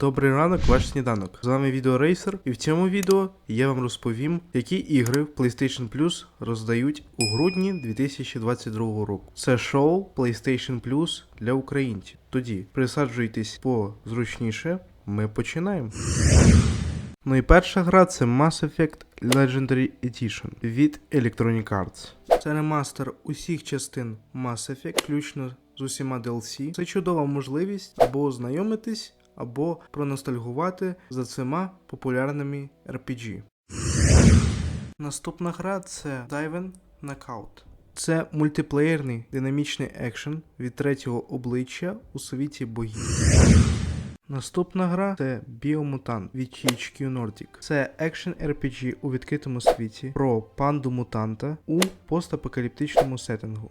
Добрий ранок, ваш сніданок. З вами відео Рейсер, і в цьому відео я вам розповім, які ігри в PlayStation Plus роздають у грудні 2022 року. Це шоу PlayStation Plus для українців. Тоді присаджуйтесь позручніше. Ми починаємо. Ну і перша гра це Mass Effect Legendary Edition від Electronic Arts. Це ремастер усіх частин Mass Effect, включно з усіма DLC. Це чудова можливість або ознайомитись, або проностальгувати за цими популярними RPG. Наступна гра це Diven Knockout. Це мультиплеєрний динамічний екшен від третього обличчя у світі боїв. Наступна гра це Біомутант від THQ Nordic. Це екшен RPG у відкритому світі про панду мутанта у постапокаліптичному сеттингу.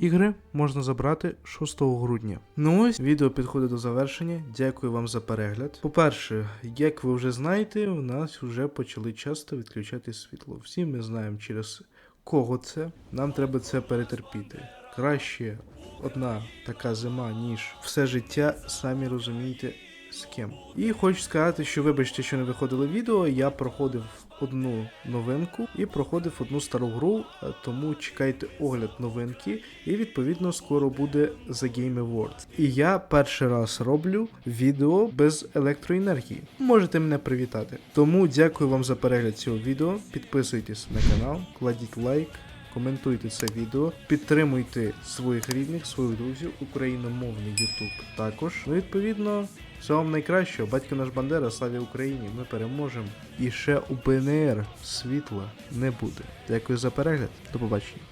Ігри можна забрати 6 грудня. Ну ось відео підходить до завершення. Дякую вам за перегляд. По-перше, як ви вже знаєте, у нас вже почали часто відключати світло. Всі ми знаємо через кого це. Нам треба це перетерпіти. Краще одна така зима, ніж все життя, самі розумієте з ким. І хочу сказати, що вибачте, що не виходило відео. Я проходив одну новинку і проходив одну стару гру, е, тому чекайте огляд новинки, і відповідно скоро буде The Game Awards. І я перший раз роблю відео без електроенергії. Можете мене привітати. Тому дякую вам за перегляд цього відео. Підписуйтесь на канал, кладіть лайк. Коментуйте це відео, підтримуйте своїх рідних, своїх друзів, україномовний YouTube також. Ну, відповідно, всього вам найкращого. Батько наш Бандера, славі Україні! Ми переможемо. І ще у ПНР світла не буде. Дякую за перегляд. До побачення.